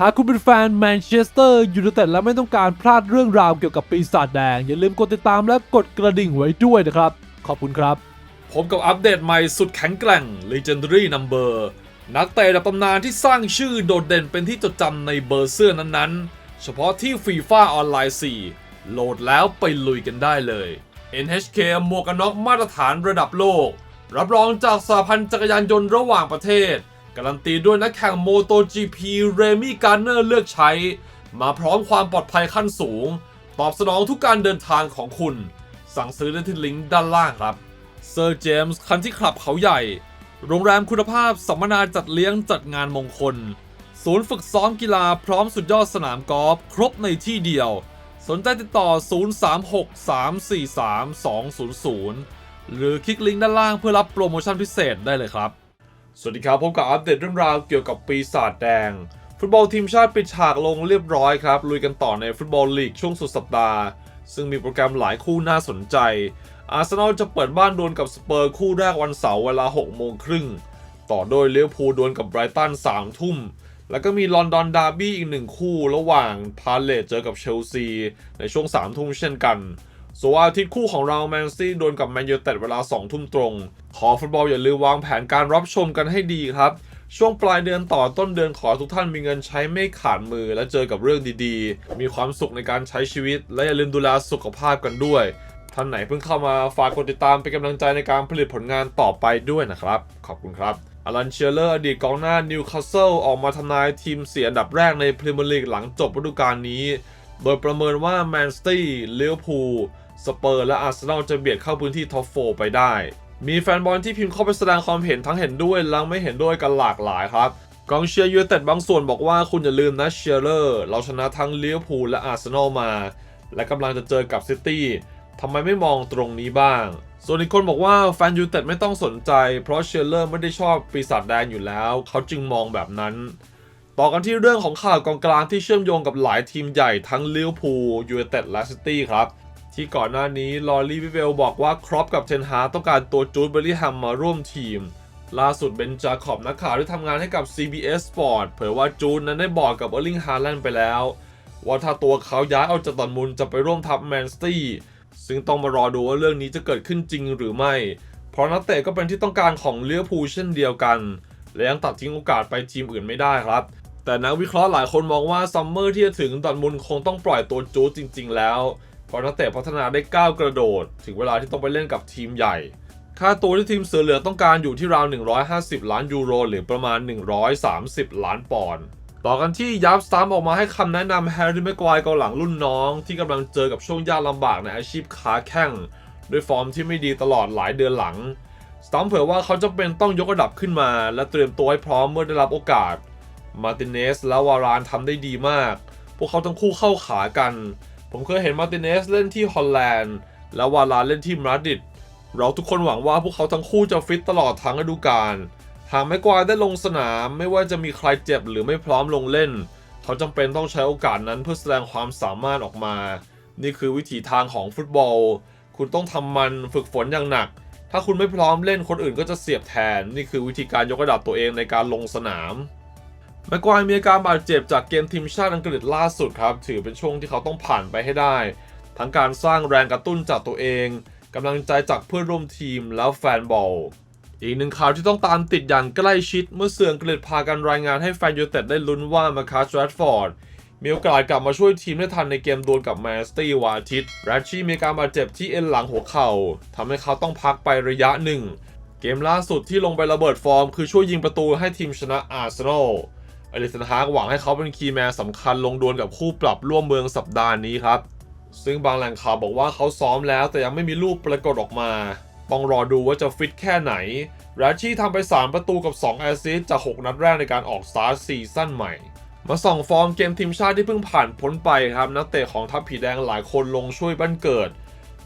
หากคุณเป็นแฟนแมนเชสเตอร์ยูไนเต็ดและไม่ต้องการพลาดเรื่องราวเกี่ยวกับปีศาจแดง อย่าลืมกดติดตามและกดกระดิ่งไว้ด้วยนะครับ ขอบคุณครับ ผมกับอัปเดตใหม่สุดแข็งแกร่ง Legendary Number นักเตะระดับตำนานที่สร้างชื่อโดดเด่นเป็นที่จดจำในเบอร์เสื้อนั้นๆ เฉพาะที่ FIFA ออนไลน์ 4 โหลดแล้วไปลุยกันได้เลย NHK หมวกกันน็อกมาตรฐานระดับโลก รับรองจากสหพันธ์จักรยานยนต์ระหว่างประเทศ การันตีด้วยนักแข่ง MotoGP เรมี่การเนอร์เลือกใช้ มาพร้อมความปลอดภัยขั้นสูง ตอบสนองทุกการเดินทางของคุณ สั่งซื้อได้ที่ลิงก์ด้านล่างครับเซอร์เจมส์คันที่คลับเขาใหญ่ โรงแรมคุณภาพสัมมนาจัดเลี้ยงจัดงานมงคล ศูนย์ฝึกซ้อมกีฬาพร้อมสุดยอดสนามกอล์ฟครบในที่เดียว สนใจติดต่อ 0363432200 หรือคลิกลิงก์ด้านล่างเพื่อรับโปรโมชั่นพิเศษได้เลยครับ สวัสดีครับพบกับอัปเดตเรื่องราวเกี่ยวกับปีศาจแดง ฟุตบอลทีมชาติปิดฉากลงเรียบร้อยครับ ลุยกันต่อในฟุตบอลลีกช่วงสุดสัปดาห์ ซึ่งมีโปรแกรมหลายคู่น่าสนใจ อาร์เซนอลจะเปิดบ้านดวลกับสเปอร์คู่แรกวันเสาร์เวลา 6 โมงครึ่ง ต่อโดยเลี้ยวพูลดวลกับไบรตัน 3 ทุ่ม แล้วก็มีลอนดอนดาร์บี้อีกหนึ่งคู่ระหว่างพาเลตเจอกับเชลซีในช่วง 3 ทุ่มเช่นกัน ส่วนวันอาทิตย์คู่ของเราแมนซีโดวลกับแมนยูเต็ดเวลา 2 ทุ่มตรง ขอฟุตบอลอย่าลืมวางแผนการรับชมกันให้ดีครับ ช่วงปลายเดือนต่อต้นเดือนขอทุกท่านมีเงินใช้ไม่ขาดมือ และเจอกับเรื่องดีๆ มีความสุขในการใช้ชีวิต และอย่าลืมดูแลสุขภาพกันด้วย ท่านไหนเพิ่งเข้ามาฝากกดติดตามเป็นกำลังใจในการผลิตผลงานต่อไปด้วยนะครับ ขอบคุณครับอลันเชียเลอร์อดีตกองหน้านิวคาสเซิลออกมาทำนายทีมเสียอันดับแรกในพรีเมียร์ลีกหลังจบฤดูกาลนี้ โดยประเมินว่าแมนสตี้ลิเวอร์พูล สเปอร์และอาร์เซนอลจะเบียดเข้าพื้นที่ท็อปโฟไปได้ มีแฟนบอลที่พิมพ์เข้าไปแสดงความเห็นทั้งเห็นด้วยและไม่เห็นด้วยกันหลากหลายครับกองเชียร์ยูเต็ดบางส่วนบอกว่าคุณอย่าลืมนะเชียร์เลอร์เราชนะทั้งลิเวอร์พูลและอาร์เซนอลมา และกำลังจะเจอกับซิตี้ทำไมไม่มองตรงนี้บ้าง ส่วนอีกคนบอกว่าแฟนยูเต็ดไม่ต้องสนใจ เพราะเชียร์เลอร์ไม่ได้ชอบปีศาจแดงอยู่แล้ว เขาจึงมองแบบนั้น ต่อกันที่เรื่องของข่าวกองกลางที่เชื่อมโยงกับหลายทีมใหญ่ทั้งลิเวอร์พูลยูเต็ดและซิตี้ครับ ที่ก่อนหน้านี้ลอรี่วิเวลบอกว่าครอปกับเทนฮาต้องการตัวจูดเบอร์รี่แฮมมาร่วมทีม ล่าสุดเบนจาขอบนักข่าวที่ทำงานให้กับ CBS Sport เผยว่าจูนนั้นได้บอกกับเออร์ลิงฮาแลนด์ไปแล้ว ว่าถ้าตัวเขาย้ายออกจากดอร์ทมุนจะไปร่วมทัพแมนสตี้ซึ่งต้องมารอดูว่าเรื่องนี้จะเกิดขึ้นจริงหรือไม่ เพราะนักเตะก็เป็นที่ต้องการของเลี้ยวภูเช่นเดียวกัน และยังตัดทิ้งโอกาสไปทีมอื่นไม่ได้ครับ แต่นักวิเคราะห์หลายคนมองว่าซัมเมอร์ที่จะถึงดอร์ทมุนคงต้องปล่อยตัวจูดจริง ๆ แล้ว พราะนักเตะพัฒนาได้ก้าวกระโดด ถึงเวลาที่ต้องไปเล่นกับทีมใหญ่ ค่าตัวที่ทีมเสือเหลือต้องการอยู่ที่ราว 150 ล้านยูโร หรือประมาณ 130 ล้านปอนด์ต่อกันที่ยับสตามออกมาให้คำแนะนำแฮร์รี่แม็กควายกองหลังรุ่นน้อง ที่กำลังเจอกับช่วงยากลำบากในอาชีพค้าแข่งด้วยฟอร์มที่ไม่ดีตลอดหลายเดือนหลังสตัมเผยว่าเขาจำเป็นต้องยกระดับขึ้นมา และเตรียมตัวให้พร้อมเมื่อได้รับโอกาส มาร์ติเนสและวารานทำได้ดีมาก พวกเขาทั้งคู่เข้าขากัน ผมเคยเห็นมาร์ติเนสเล่นที่ฮอลแลนด์และวารานเล่นที่มาดริดเราทุกคนหวังว่าพวกเขาทั้งคู่จะฟิตตลอดทั้งฤดูกาลหากแม็กวายได้ลงสนามไม่ว่าจะมีใครเจ็บหรือไม่พร้อมลงเล่น เขาจำเป็นต้องใช้โอกาสนั้นเพื่อแสดงความสามารถออกมา นี่คือวิถีทางของฟุตบอล คุณต้องทำมันฝึกฝนอย่างหนัก ถ้าคุณไม่พร้อมเล่นคนอื่นก็จะเสียบแทน นี่คือวิธีการยกระดับตัวเองในการลงสนาม แม็กควายมีอาการบาดเจ็บจากเกมทีมชาติอังกฤษล่าสุดครับ ถือเป็นช่วงที่เขาต้องผ่านไปให้ได้ ทั้งการสร้างแรงกระตุ้นจากตัวเองกำลังใจจากเพื่อนร่วมทีมแล้วแฟนบอล อีกหนึ่งข่าวที่ต้องตามติดอย่างใกล้ชิด เมื่อเสื่ออังกฤษพากันรายงานให้แฟนยูเต็ดได้ลุ้นว่ามาคาสแรดฟอร์ดมีโอกาสกลับมาช่วยทีมได้ทันในเกมดวลกับแมนสตี้วันอาทิตย์แรชชี่มีการบาดเจ็บที่เอ็นหลังหัวเข่าทำให้เขาต้องพักไประยะหนึ่ง เกมล่าสุดที่ลงไประเบิดฟอร์ม คือช่วยยิงประตูให้ทีมชนะอาร์เซนอล อลิสันฮากหวังให้เขาเป็นคีย์แมนสำคัญลงดวลกับคู่ปรับร่วมเมืองสัปดาห์นี้ครับ ซึ่งบางแหล่งข่าวบอกว่าเขาซ้อมแล้วแต่ยังไม่มีรูปปรากฏออกมา ต้องรอดูว่าจะฟิตแค่ไหนแรชชี่ทำไป 3 ประตูกับ 2 แอสซิสจาก 6 นัดแรกในการออกสตาร์ทซีซั่นใหม่ มาส่องฟอร์มเกมทีมชาติที่เพิ่งผ่านพ้นไปครับ นักเตะของทัพผีแดงหลายคนลงช่วยบ้านเกิด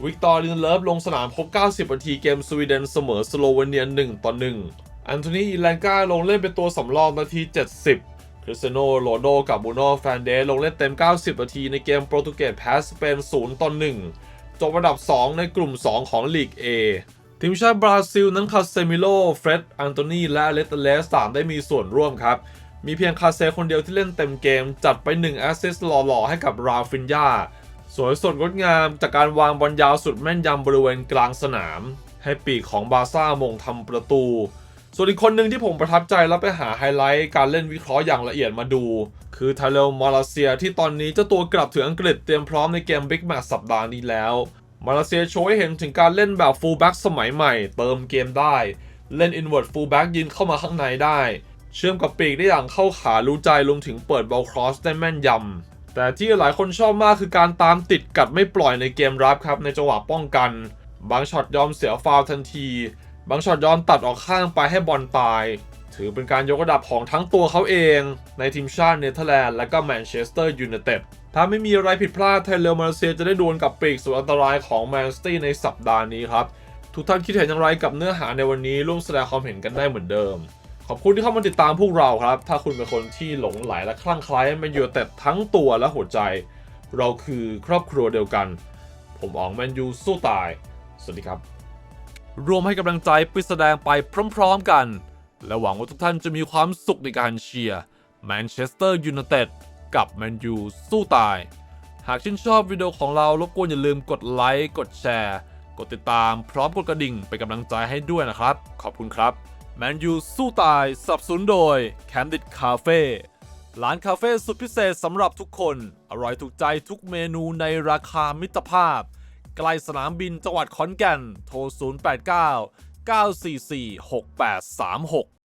วิกตอร์ลินเลิฟลงสนามครบ 90 นาทีเกมสวีเดนเสมอสโลเวเนีย 1 ต่อ 1 อันโทนีอีแลนกาลงเล่นเป็นตัวสำรองนาที 70 ริสโนโรโดกับบูโนแฟนเดสลงเล่นเต็ม 90 นาทีในเกมโปรตุเกสแพ้สเปน0ต่อ1จบอันดับ 2 ในกลุ่ม 2 ของลีก A ทีมชาติบราซิลนั้นคาเซมิโล เฟร็ด อันโตนี และเลตเลสต่างได้มีส่วนร่วมครับ มีเพียงคาเซคนเดียวที่เล่นเต็มเกม จัดไป1แอสซิสต์หล่อๆ ให้กับราฟินยาสวยสดงดงามจากการวางบอลยาวสุดแม่นยำบริเวณกลางสนาม ให้ปีกของบาซ่ามงทำประตู ส่วนอีกคนหนึ่งที่ผมประทับใจแล้วไปหาไฮไลท์การเล่นวิเคราะห์อย่างละเอียดมาดู คือไทเลลมาเลเซียที่ตอนนี้เจ้าตัวกลับถึงอังกฤษเตรียมพร้อมในเกมบิ๊กแมตช์สัปดาห์นี้แล้ว มาเลเซียโชว์ให้เห็นถึงการเล่นแบบฟูลแบ็กสมัยใหม่ เติมเกมได้ เล่นอินเว r ร์ full back ยิงเข้ามาข้างในได้ เชื่อมกับปีกได้อย่างเข้าขารู้ใจรวมถึงเปิดบอลครอสได้แม่นยำแต่ที่หลายคนชอบมากคือการตามติดกัดไม่ปล่อยในเกมรับครับในจังหวะป้องกัน บางช็อตยอมเสียฟาวทันที บางช็อตยอมตัดออกข้างไปให้บอลตาย ถือเป็นการยกระดับของทั้งตัวเขาเอง ในทีมชาติเนเธอร์แลนด์และก็แมนเชสเตอร์ยูไนเต็ดถ้าไม่มีอะไรผิดพลาดไทเลมาเลเซียจะได้ดวลกับปีกสุดอันตรายของแมนสตี้ในสัปดาห์นี้ครับ ทุกท่านคิดเห็นอย่างไรกับเนื้อหาในวันนี้ร่วมแสดงความเห็นกันได้เหมือนเดิม ขอบคุณที่เข้ามาติดตามพวกเราครับ ถ้าคุณเป็นคนที่หลงไหลและคลั่งไคล้แมนยูเต็ดทั้งตัวและหัวใจ เราคือครอบครัวเดียวกัน ผมอ๋องแมนยูสู้ตาย สวัสดีครับ รวมให้กำลังใจไปแสดงไปพร้อมๆกัน และหวังว่าทุกท่านจะมีความสุขในการเชียร์แมนเชสเตอร์ยูไนเต็ดกับแมนยูสู้ตาย หากชื่นชอบวิดีโอของเรารบกวนอย่าลืมกดไลค์ กดแชร์ กดติดตามพร้อมกดกระดิ่งเป็นกำลังใจให้ด้วยนะครับ ขอบคุณครับแมนยูสู้ตายสับสนุนโดย Candid Cafe ร้านคาเฟ่สุดพิเศษสำหรับทุกคน อร่อยถูกใจทุกเมนูในราคามิตรภาพ ใกล้สนามบินจังหวัดขอนแก่น โทร 089 944 6836